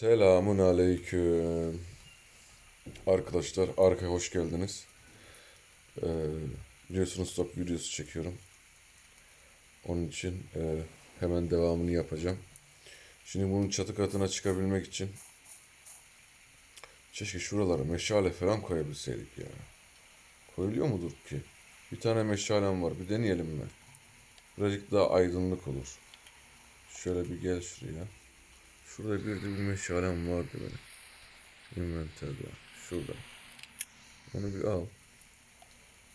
Selamun aleyküm. Arkadaşlar arkaya hoş geldiniz. Ee, biliyorsunuz stop videosu çekiyorum. Onun için e, hemen devamını yapacağım. Şimdi bunun çatı katına çıkabilmek için keşke şuralara meşale falan koyabilseydik ya. Koyuluyor mudur ki? Bir tane meşalem var. Bir deneyelim mi? Birazcık daha aydınlık olur. Şöyle bir gel şuraya. Şurada bir de bir meşalem vardı benim. Inventörde. Şurada. Onu bir al.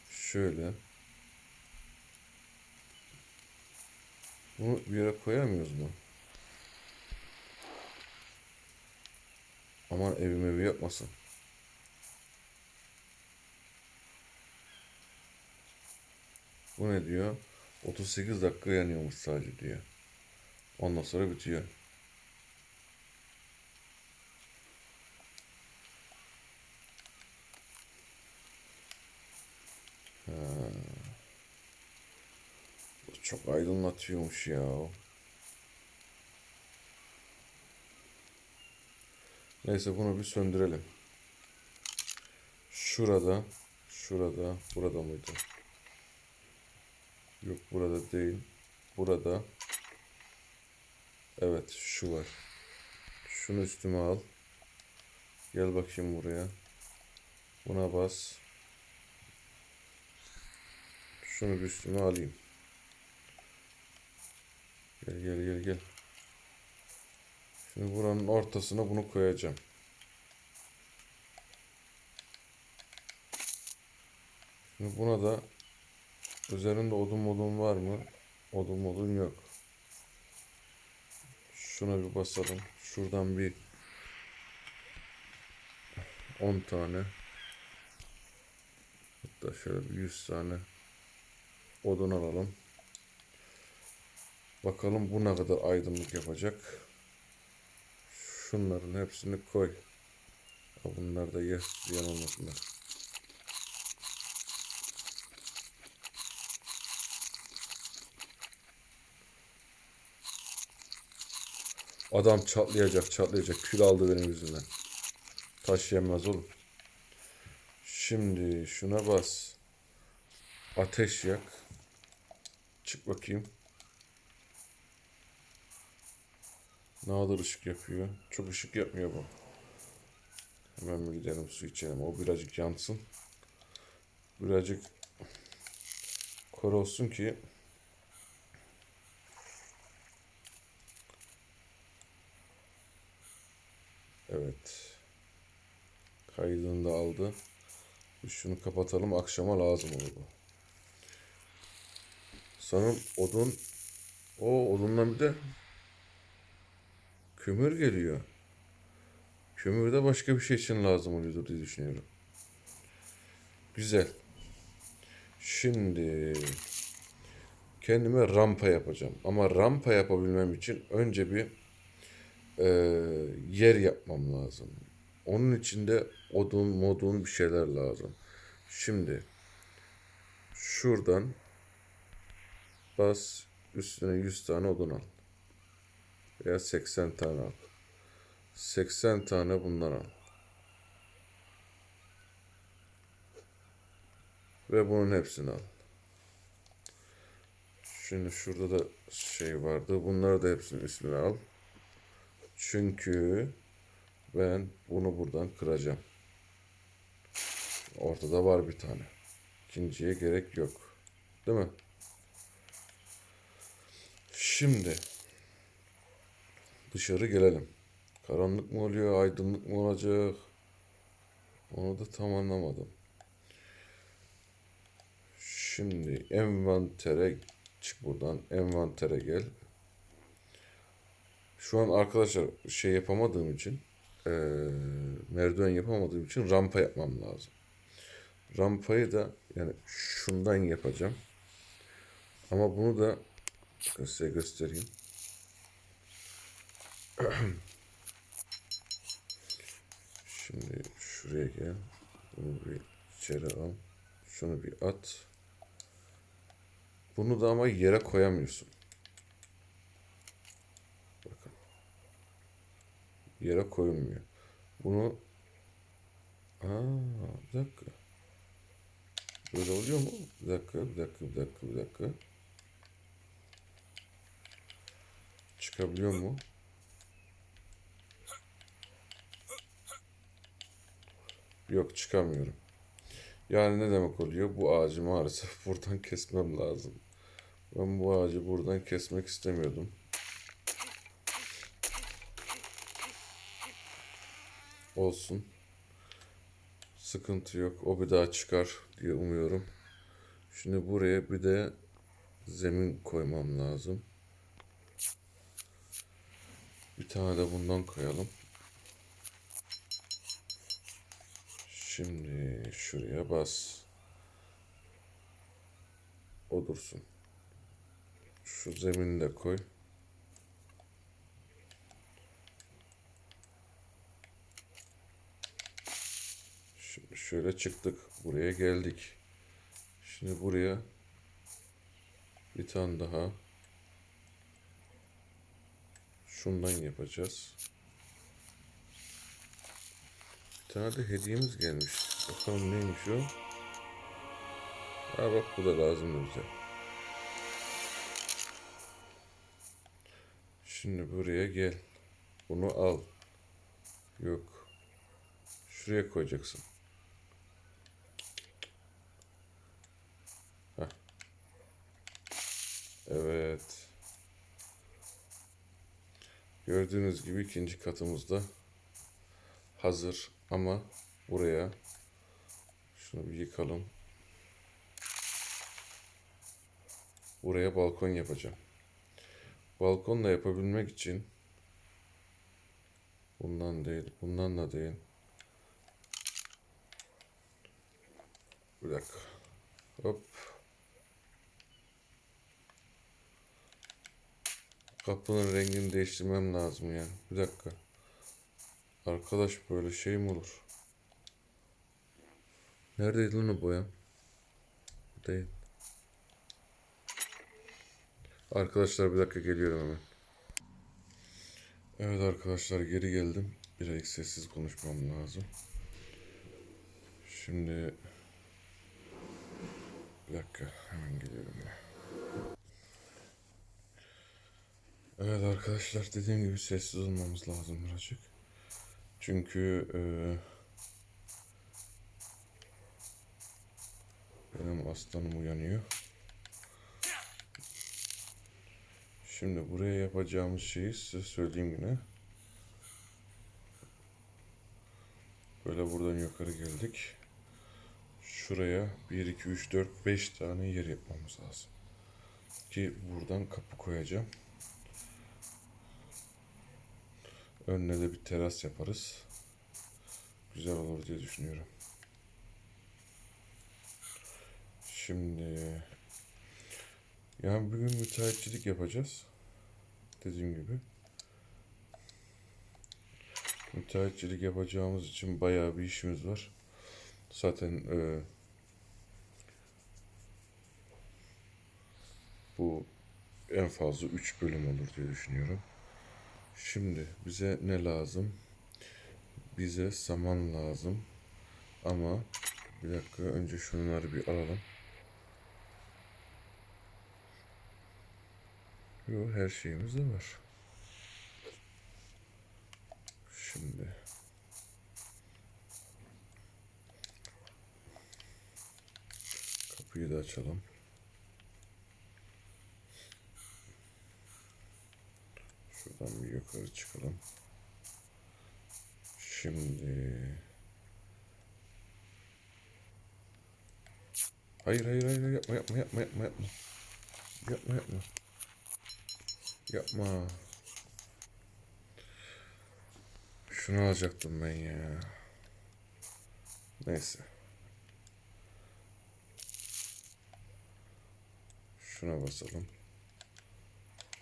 Şöyle. Bunu bir yere koyamıyoruz mu? Aman evim evi yapmasın. Bu ne diyor? 38 dakika yanıyormuş sadece diyor. Ondan sonra bitiyor. Çok aydınlatıyormuş ya. Neyse bunu bir söndürelim. Şurada, şurada, burada mıydı? Yok burada değil. Burada. Evet şu var. Şunu üstüme al. Gel bakayım buraya. Buna bas. Şunu üstüme alayım. Gel gel gel gel. Şimdi buranın ortasına bunu koyacağım. Şimdi buna da üzerinde odun modun var mı? Odun modun yok. Şuna bir basalım. Şuradan bir 10 tane hatta şöyle bir 100 tane odun alalım. Bakalım bu ne kadar aydınlık yapacak. Şunların hepsini koy. Bunlar da ye, ziyan olmasınlar. Adam çatlayacak, çatlayacak. Kül aldı benim yüzümden. Taş yemez oğlum. Şimdi şuna bas. Ateş yak. Çık bakayım. Ne kadar ışık yapıyor? Çok ışık yapmıyor bu. Hemen bir gidelim su içelim. O birazcık yansın. Birazcık kor olsun ki Evet. Kaydını da aldı. Şunu kapatalım. Akşama lazım olur bu. Sanırım odun o odundan bir de kömür geliyor. Kömür de başka bir şey için lazım oluyordur diye düşünüyorum. Güzel. Şimdi kendime rampa yapacağım. Ama rampa yapabilmem için önce bir e, yer yapmam lazım. Onun için de odun modun bir şeyler lazım. Şimdi şuradan bas üstüne 100 tane odun al. Veya 80 tane al. 80 tane bundan al. Ve bunun hepsini al. Şimdi şurada da şey vardı. Bunları da hepsini üstüne al. Çünkü ben bunu buradan kıracağım. Ortada var bir tane. İkinciye gerek yok. Değil mi? Şimdi dışarı gelelim. Karanlık mı oluyor, aydınlık mı olacak? Onu da tam anlamadım. Şimdi envantere çık buradan. Envantere gel. Şu an arkadaşlar şey yapamadığım için eee, merdiven yapamadığım için rampa yapmam lazım. Rampayı da yani şundan yapacağım. Ama bunu da size göstereyim. Şimdi şuraya gel. Bunu bir içeri al. Şunu bir at. Bunu da ama yere koyamıyorsun. Bakın. yere koyulmuyor. Bunu Aa, bir dakika. Böyle oluyor mu? Bir dakika, bir dakika, bir dakika, bir dakika. Çıkabiliyor mu? Yok çıkamıyorum. Yani ne demek oluyor? Bu ağacı maalesef buradan kesmem lazım. Ben bu ağacı buradan kesmek istemiyordum. Olsun. Sıkıntı yok. O bir daha çıkar diye umuyorum. Şimdi buraya bir de zemin koymam lazım. Bir tane de bundan koyalım. Şimdi şuraya bas. O dursun. Şu zemini de koy. Şimdi şöyle çıktık. Buraya geldik. Şimdi buraya bir tane daha şundan yapacağız. Bir tane hediyemiz gelmiş. Bakalım neymiş o? Ha bak bu da lazım bize. Şimdi buraya gel. Bunu al. Yok. Şuraya koyacaksın. Heh. Evet. Gördüğünüz gibi ikinci katımızda hazır ama buraya şunu bir yıkalım. Buraya balkon yapacağım. Balkonla yapabilmek için bundan değil, bundan da değil. Bir dakika. Hop. Kapının rengini değiştirmem lazım yani. Bir dakika. Arkadaş böyle şey mi olur? Neredeydi lan o boya? Değil. Arkadaşlar bir dakika geliyorum hemen. Evet arkadaşlar geri geldim. Birazcık sessiz konuşmam lazım. Şimdi bir dakika hemen geliyorum ya. Evet arkadaşlar dediğim gibi sessiz olmamız lazım birazcık. Çünkü eee, benim aslanım uyanıyor. Şimdi buraya yapacağımız şeyi size söyleyeyim yine. Böyle buradan yukarı geldik. Şuraya 1, 2, 3, 4, 5 tane yer yapmamız lazım. Ki buradan kapı koyacağım. Önüne de bir teras yaparız. Güzel olur diye düşünüyorum. Şimdi yani bugün müteahhitçilik yapacağız. Dediğim gibi. Müteahhitçilik yapacağımız için bayağı bir işimiz var. Zaten e, bu en fazla 3 bölüm olur diye düşünüyorum. Şimdi bize ne lazım? Bize saman lazım. Ama bir dakika önce şunları bir alalım. Yo, her şeyimiz de var. Şimdi kapıyı da açalım. Şuradan bir yukarı çıkalım. Şimdi Hayır hayır hayır yapma yapma yapma yapma yapma. Yapma yapma. Yapma. Şunu alacaktım ben ya. Neyse. Şuna basalım.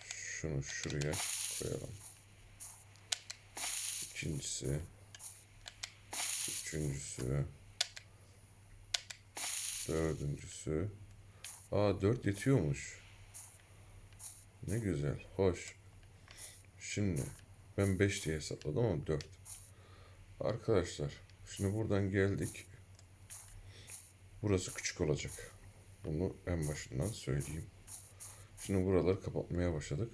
Şunu şuraya koyalım. İkincisi. Üçüncüsü. Dördüncüsü. Aa dört yetiyormuş. Ne güzel, hoş. Şimdi Ben 5 diye hesapladım ama 4. Arkadaşlar şimdi buradan geldik. Burası küçük olacak. Bunu en başından söyleyeyim. Şimdi buraları kapatmaya başladık.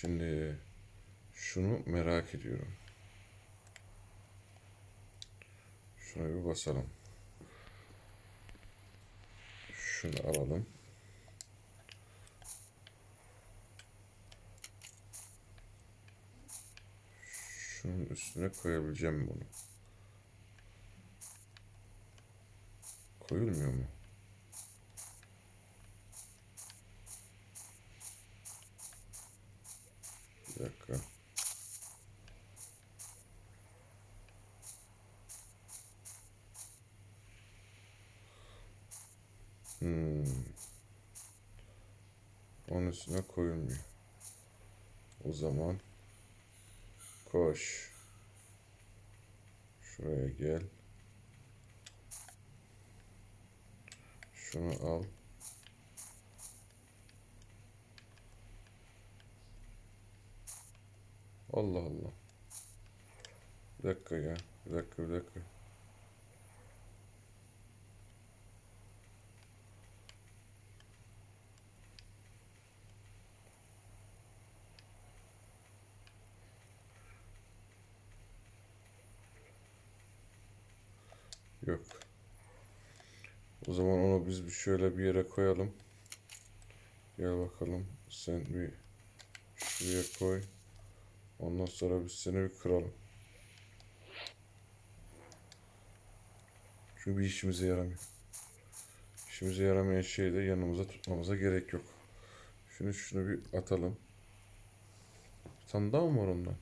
Şimdi şunu merak ediyorum. Şuna bir basalım. Şunu alalım. Şunun üstüne koyabileceğim bunu. Koyulmuyor mu? Bir dakika. Hmm. Onun üstüne koyulmuyor. O zaman koş. Şuraya gel. Şunu al. Allah Allah. Bir dakika ya. Bir dakika bir dakika. Yok. O zaman onu biz bir şöyle bir yere koyalım. Gel bakalım. Sen bir şuraya koy. Ondan sonra biz seni bir kıralım. Çünkü bir işimize yaramıyor. İşimize yaramayan şeyi de yanımıza tutmamıza gerek yok. Şunu şunu bir atalım. Bir tane daha mı var ondan?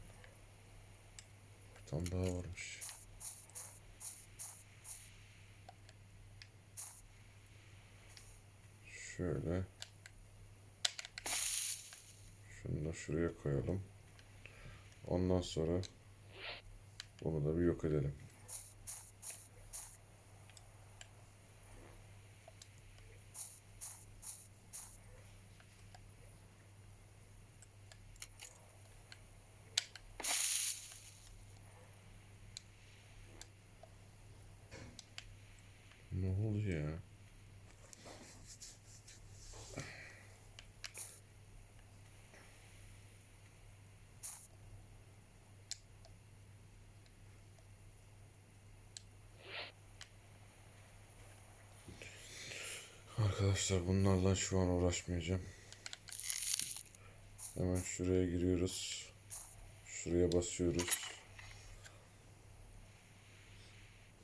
Bir tane daha varmış. Şöyle. Şunu da şuraya koyalım. Ondan sonra bunu da bir yok edelim. Ne oldu ya? Arkadaşlar bunlarla şu an uğraşmayacağım. Hemen şuraya giriyoruz. Şuraya basıyoruz.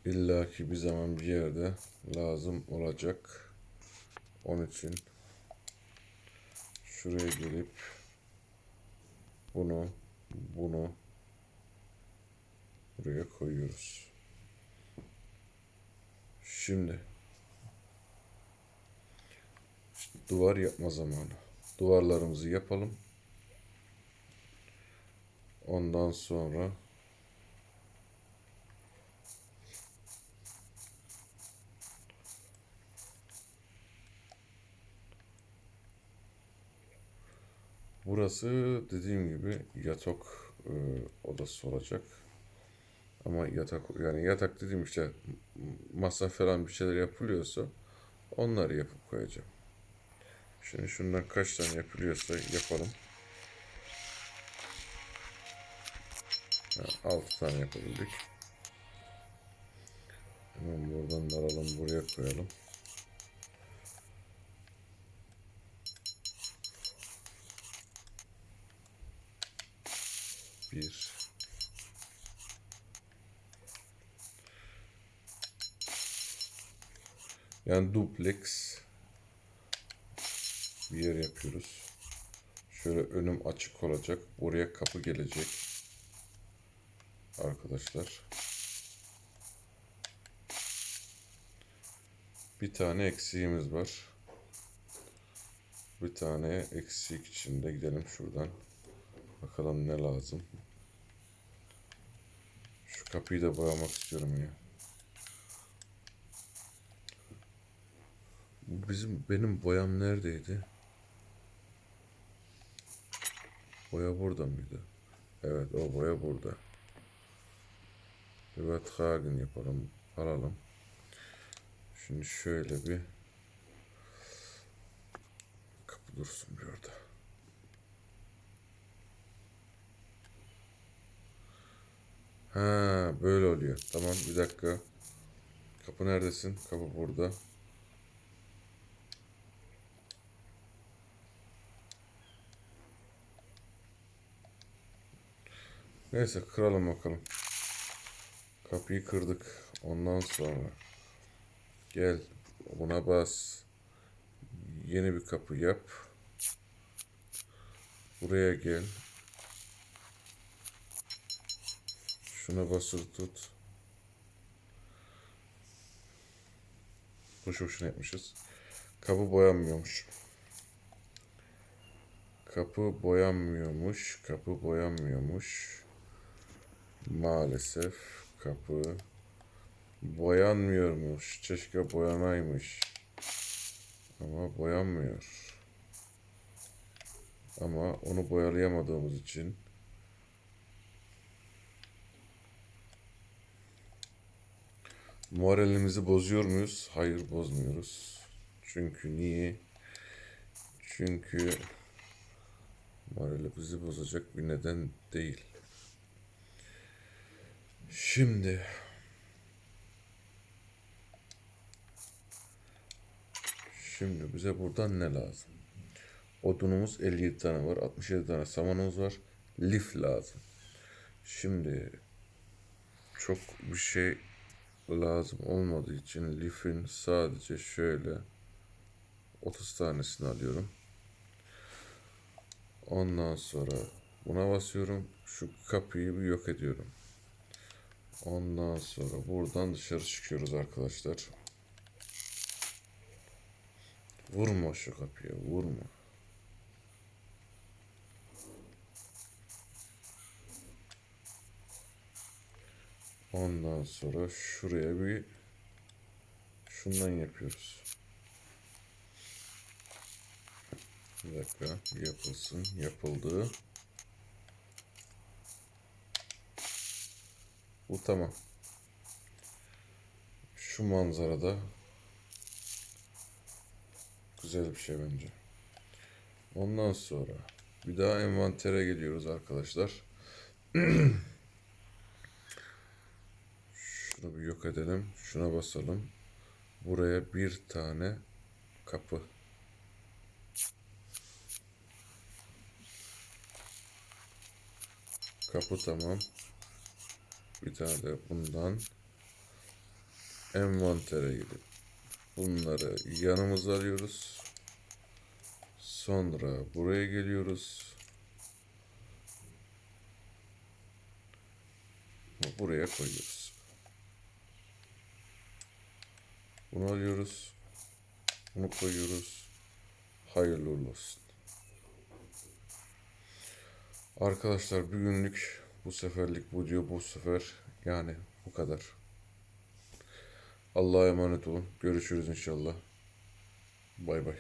İlla ki bir zaman bir yerde lazım olacak. Onun için şuraya gelip bunu bunu buraya koyuyoruz. Şimdi duvar yapma zamanı. Duvarlarımızı yapalım. Ondan sonra Burası dediğim gibi yatak e, odası olacak. Ama yatak yani yatak dediğim işte masa falan bir şeyler yapılıyorsa onları yapıp koyacağım. Şimdi şundan kaç tane yapılıyorsa yapalım. Ha, 6 tane yapabildik. Hemen buradan da alalım buraya koyalım. Bir. Yani duplex bir yer yapıyoruz. Şöyle önüm açık olacak. Buraya kapı gelecek. Arkadaşlar. Bir tane eksiğimiz var. Bir tane eksik içinde gidelim şuradan. Bakalım ne lazım. Şu kapıyı da boyamak istiyorum ya. Bizim benim boyam neredeydi? Boya burada mıydı? Evet o boya burada. Übertragen yapalım. Alalım. Şimdi şöyle bir kapı dursun bir orada. Ha böyle oluyor. Tamam bir dakika. Kapı neredesin? Kapı burada. Neyse kıralım bakalım. Kapıyı kırdık. Ondan sonra gel buna bas. Yeni bir kapı yap. Buraya gel. Şuna basılı tut. Boş boşuna yapmışız. Kapı boyanmıyormuş. Kapı boyanmıyormuş. Kapı boyanmıyormuş. Maalesef kapı boyanmıyormuş. Keşke boyanaymış. Ama boyanmıyor. Ama onu boyalayamadığımız için moralimizi bozuyor muyuz? Hayır bozmuyoruz. Çünkü niye? Çünkü moralimizi bozacak bir neden değil. Şimdi Şimdi bize buradan ne lazım? Odunumuz 57 tane var. 67 tane samanımız var. Lif lazım. Şimdi çok bir şey lazım olmadığı için lifin sadece şöyle 30 tanesini alıyorum. Ondan sonra buna basıyorum. Şu kapıyı bir yok ediyorum. Ondan sonra buradan dışarı çıkıyoruz arkadaşlar. Vurma şu kapıya, vurma. Ondan sonra şuraya bir şundan yapıyoruz. Bir dakika yapılsın. Yapıldı. Bu tamam. Şu manzarada güzel bir şey bence. Ondan sonra bir daha envantere geliyoruz arkadaşlar. Şunu bir yok edelim. Şuna basalım. Buraya bir tane kapı. Kapı tamam. Bir tane de bundan envantere gidip bunları yanımıza alıyoruz. Sonra buraya geliyoruz. Buraya koyuyoruz. Bunu alıyoruz. Bunu koyuyoruz. Hayırlı olsun. Arkadaşlar bugünlük bu seferlik bu video bu sefer yani bu kadar. Allah'a emanet olun. Görüşürüz inşallah. Bay bay.